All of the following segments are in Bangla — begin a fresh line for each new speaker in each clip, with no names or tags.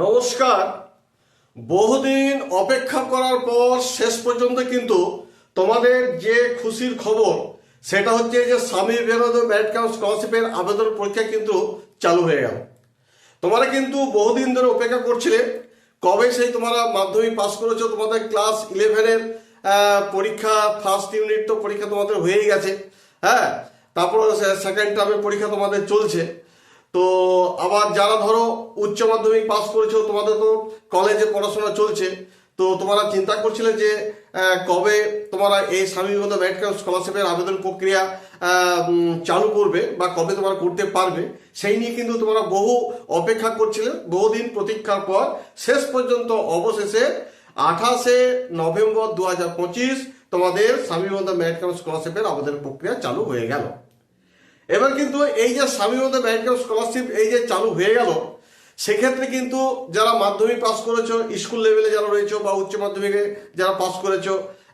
নমস্কার। বহুদিন অপেক্ষা করার পর শেষ পর্যন্ত কিন্তু তোমাদের যে খুশির খবর, সেটা হচ্ছে যে স্বামী বিবেকানন্দ ম্যারিট কাম স্কলারশিপের আবেদন পরীক্ষা কিন্তু চালু হয়ে গেল। তোমরা কিন্তু বহুদিন ধরে অপেক্ষা করছিলে, কবে সেই তোমরা মাধ্যমিক পাস করেছ, তোমাদের ক্লাস ইলেভেনের পরীক্ষা ফার্স্ট ইউনিট তো পরীক্ষা তোমাদের হয়েই গেছে হ্যাঁ? তারপর সেকেন্ড টার্মের পরীক্ষা তোমাদের চলছে। তো আবার যারা ধরো উচ্চ মাধ্যমিক পাস করেছ, তোমাদের তো কলেজে পড়াশোনা চলছে। তো তোমরা চিন্তা করছিলে যে কবে তোমরা এই স্বামী বিবেকানন্দ স্কলারশিপের আবেদন প্রক্রিয়া চালু করবে বা কবে তোমরা করতে পারবে, সেই নিয়ে কিন্তু তোমরা বহু অপেক্ষা করছিলে। বহুদিন প্রতীক্ষার পর শেষ পর্যন্ত অবশেষে আঠাশে নভেম্বর দু হাজার পঁচিশ তোমাদের স্বামী বিবেকানন্দ স্কলারশিপের আবেদন প্রক্রিয়া চালু হয়ে গেল। এবার কিন্তু এই যে স্বামীমত ব্যাংক স্কলারশিপ এই যে চালু হয়ে গেল, সেক্ষেত্রে কিন্তু যারা মাধ্যমিক পাস করেছ স্কুল লেভেলে যারা রয়েছে বা উচ্চ মাধ্যমিকে যারা পাস করেছ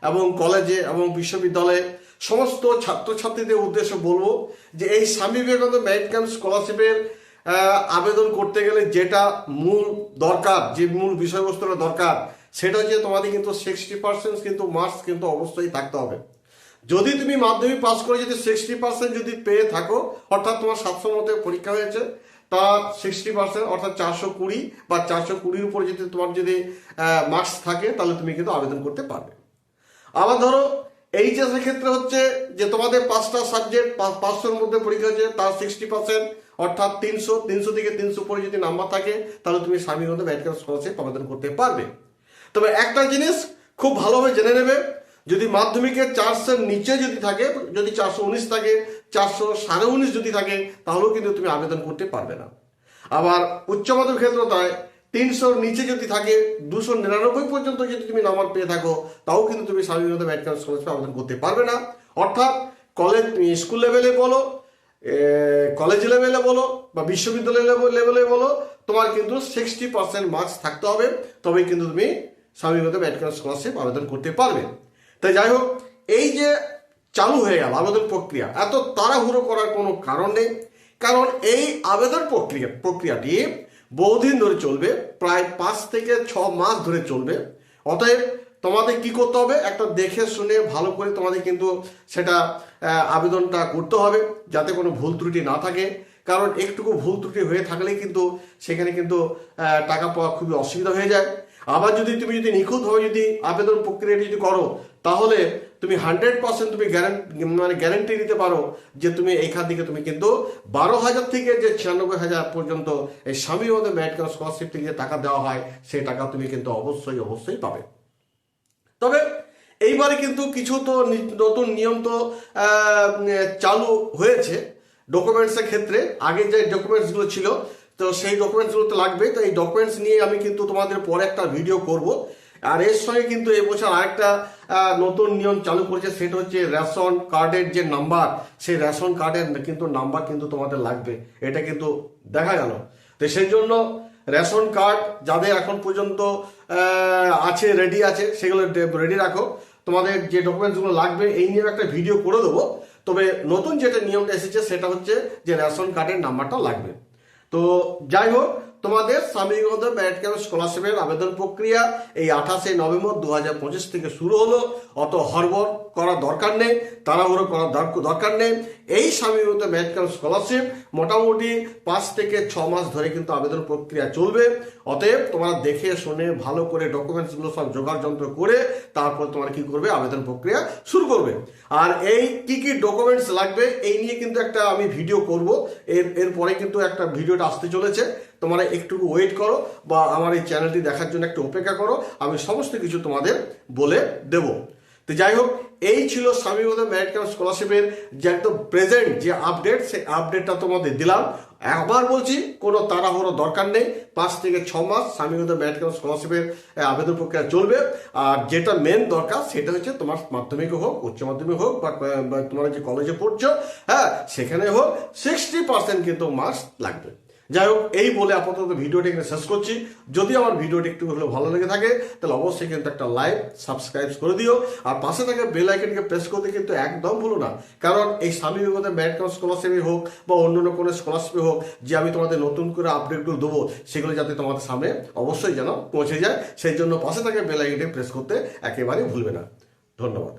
এবং কলেজে এবং বিশ্ববিদ্যালয়ে, সমস্ত ছাত্রছাত্রীদের উদ্দেশ্যে বলব যে এই স্বামী বিবেকানন্দ মেরিট ক্যাম্প স্কলারশিপের আবেদন করতে গেলে যেটা মূল দরকার, যে মূল বিষয়বস্তুটা দরকার, সেটা হচ্ছে তোমাদের কিন্তু সিক্সটি পার্সেন্ট কিন্তু মার্কস কিন্তু অবশ্যই থাকতে হবে। যদি তুমি মাধ্যমিক পাস করে যদি সিক্সটি পার্সেন্ট যদি পেয়ে থাকো, অর্থাৎ তোমার সাতশো মতো পরীক্ষা হয়েছে তার সিক্সটি পার্সেন্ট অর্থাৎ চারশো কুড়ি বা চারশো কুড়ির উপরে যদি তোমার যদি মার্কস থাকে, তাহলে তুমি কিন্তু আবেদন করতে পারবে। আবার ধরো, এইচএস এর ক্ষেত্রে হচ্ছে যে তোমাদের পাঁচটা সাবজেক্ট পাঁচশোর মধ্যে পরীক্ষা হয়েছে, তার সিক্সটি পার্সেন্ট অর্থাৎ তিনশো তিনশো থেকে তিনশো পরে যদি নাম্বার থাকে, তাহলে তুমি স্বামীর মধ্যে মেডিকেল স্কলারশিপ আবেদন করতে পারবে। তবে একটা জিনিস খুব ভালোভাবে জেনে নেবে যদি মাধ্যমিকে চারশোর নিচে যদি থাকে, যদি চারশো উনিশ থাকে, চারশো সাড়ে উনিশ যদি থাকে, তাহলেও কিন্তু তুমি আবেদন করতে পারবে না। আবার উচ্চ মাধ্যমিক ক্ষেত্রে তাই তিনশোর নিচে যদি থাকে, দুশো নিরানব্বই পর্যন্ত যদি তুমি নাম্বার পেয়ে থাকো, তাও কিন্তু তুমি স্বাধীনতা মেডিকেল স্কলারশিপ আবেদন করতে পারবে না। অর্থাৎ কলেজ স্কুল লেভেলে বলো কলেজ লেভেলে বলো বা বিশ্ববিদ্যালয় লেভেলে বলো, তোমার কিন্তু সিক্সটি পার্সেন্ট মার্কস থাকতে হবে। তবেই কিন্তু তুমি স্বামীগত মেডিকেল স্কলারশিপ আবেদন করতে পারবে। তাই যাই হোক, এই যে চালু হয়ে গেল আবেদন প্রক্রিয়া, এত তাড়াহুড়ো করার কোনো কারণ নেই। কারণ এই আবেদন প্রক্রিয়া, প্রক্রিয়াটি বহুদিন ধরে চলবে, প্রায় পাঁচ থেকে ছ মাস ধরে চলবে। অতএব তোমাদের কি করতে হবে? একটা দেখে শুনে ভালো করে তোমাদের কিন্তু সেটা আবেদনটা করতে হবে, যাতে কোনো ভুল ত্রুটি না থাকে। কারণ একটুকু ভুল ত্রুটি হয়ে থাকলে কিন্তু সেখানে কিন্তু টাকা পাওয়া খুবই অসুবিধা হয়ে যায়। আবার যদি তুমি যদি নিখুঁতভাবে যদি আবেদন প্রক্রিয়াটি যদি করো তাহলে তুমি হান্ড্রেড পার্সেন্ট তুমি মানে গ্যারান্টি দিতে পারো যে তুমি এইখান থেকে তুমি কিন্তু বারো হাজার থেকে যে ছিয়ানব্বই হাজার পর্যন্ত এই স্বামী মধ্যে মেডিকেল স্কলারশিপ থেকে যে টাকা দেওয়া হয় সেই টাকা তুমি কিন্তু অবশ্যই অবশ্যই পাবে। তবে এইবারে কিন্তু কিছু তো নতুন নিয়ম তো চালু হয়েছে ডকুমেন্টসের ক্ষেত্রে। আগে যে ডকুমেন্টসগুলো ছিল, তো সেই ডকুমেন্টসগুলো তো লাগবে। তো এই ডকুমেন্টস নিয়ে আমি কিন্তু তোমাদের পরে একটা ভিডিও করব। আর এর সঙ্গে কিন্তু এবছর আরেকটা নতুন নিয়ম চালু করেছে, সেটা হচ্ছে রেশন কার্ডের যে নাম্বার, সেই রেশন কার্ডের কিন্তু নাম্বার কিন্তু তোমাদের লাগবে। এটা কিন্তু দেখা গেল। তো সেই জন্য রেশন কার্ড যাদের এখন পর্যন্ত আছে রেডি আছে, সেগুলো রেডি রাখো। তোমাদের যে ডকুমেন্টসগুলো লাগবে, এই নিয়ে একটা ভিডিও করে দেবো। তবে নতুন যেটা নিয়মটা এসেছে, সেটা হচ্ছে যে রেশন কার্ডের নাম্বারটা লাগবে। তো যাই হোক তোমাদের স্বামী বিবেকানন্দ ম্যারিট ক্যাম্প স্কলারশিপের আবেদন প্রক্রিয়া এই আঠাশে নভেম্বর দু হাজার পঁচিশ থেকে শুরু হলো। অত হরবর করার দরকার নেই, তাড়াহুড়ো করার দর- দরকার নেই। এই Swami Vivekananda merit camp scholarship মোটামুটি পাঁচ থেকে ছ মাস ধরে কিন্তু আবেদন প্রক্রিয়া চলবে। অতএব তোমরা দেখে শুনে ভালো করে ডকুমেন্টসগুলো সব জোগাড় যন্ত্র করে তারপর তোমরা কি করবে? আবেদন প্রক্রিয়া শুরু করবে। আর এই কি কি ডকুমেন্টস লাগবে এই নিয়ে কিন্তু একটা আমি ভিডিও করব। এর এরপরে কিন্তু একটা ভিডিওটা আসতে চলেছে। তোমরা একটু ওয়েট করো বা আমার এই চ্যানেলটি দেখার জন্য একটু অপেক্ষা করো, আমি সমস্ত কিছু তোমাদের বলে দেব। তো যাই হোক, এই ছিল স্বামী বোধ ম্যারিট ক্যাম্প স্কলারশিপের যে একদম প্রেজেন্ট যে আপডেট সেই আপডেটটা তোমাদের দিলাম। একবার বলছি, কোনো তাড়াহুড়ো দরকার নেই। পাঁচ থেকে ছ মাস স্বামী বোধ ম্যারিট ক্যাম্প স্কলারশিপের আবেদন প্রক্রিয়া চলবে। আর যেটা মেন দরকার, সেটা হচ্ছে তোমার মাধ্যমিক হোক, উচ্চ মাধ্যমিক হোক, বা বা তোমরা যে কলেজে পড়ছো হ্যাঁ সেখানে হোক সিক্সটি পার্সেন্ট কিন্তু মার্কস লাগবে। যাই হোক এই বলে আপাতত ভিডিওটি এখানে শেষ করছি। যদি আমার ভিডিওটি একটু হলেও ভালো লেগে থাকে, তাহলে অবশ্যই কিন্তু একটা লাইক সাবস্ক্রাইব করে দিও। আর পাশে থাকা বেল আইকনকে প্রেস করতে কিন্তু একদম ভুলো না। কারণ এই স্বামী বিপদে ম্যাট স্কলারশিপই হোক বা অন্য অন্য কোনো স্কলারশিপই হোক, যে আমি তোমাদের নতুন করে আপডেটগুলো দেবো, সেগুলো যাতে তোমাদের সামনে অবশ্যই যেন পৌঁছে যায়। সেই জন্য পাশে থাকা বেল আইকনটি প্রেস করতে একেবারেই ভুলবে না। ধন্যবাদ।